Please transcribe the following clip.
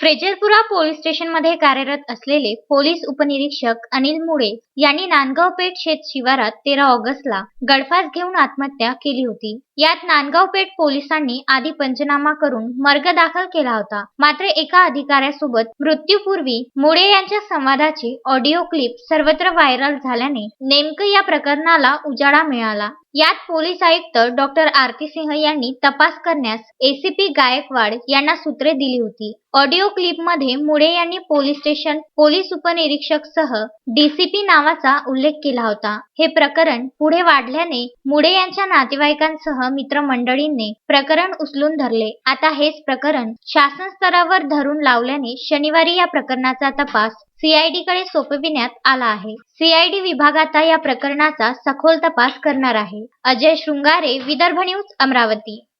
Frezarpura police स्टेशनमध्ये कार्यरत असलेले पोलीस उपनिरीक्षक अनिल मुळे यांनी नांदगाव पेठ शेत शिवारात तेरा ऑगस्टला गळफास घेऊन आत्महत्या केली होती. यात नांदगाव पेठ पोलिसांनी आधी पंचनामा करून मर्ग दाखल केला होता. मात्र एका अधिकाऱ्यासोबत मृत्यूपूर्वी मुळे यांच्या संवादाची ऑडिओ क्लिप सर्वत्र व्हायरल झाल्याने नेमकं या प्रकरणाला उजाळा मिळाला. यात पोलीस आयुक्त डॉक्टर आरती सिंह यांनी तपास करण्यास एसीपी गायकवाड यांना सूत्रे दिली होती. ऑडिओ क्लिपमध्ये मुळे यांनी पोलीस स्टेशन पोलीस उपनिरीक्षक सह डीसीपी नावाचा उल्लेख केला होता. हे प्रकरण पुढे वाढल्याने मुळे यांच्या नातेवाईकांसह मित्रमंडळींनी प्रकरण उचलून धरले. आता हेच प्रकरण शासन स्तरावर धरून लावल्याने शनिवारी या प्रकरणाचा तपास सीआयडी कडे सोपविण्यात आला आहे. सीआयडी विभाग आता या प्रकरणाचा सखोल तपास करणार आहे. अजय शृंगारे विदर्भ न्यूज अमरावती.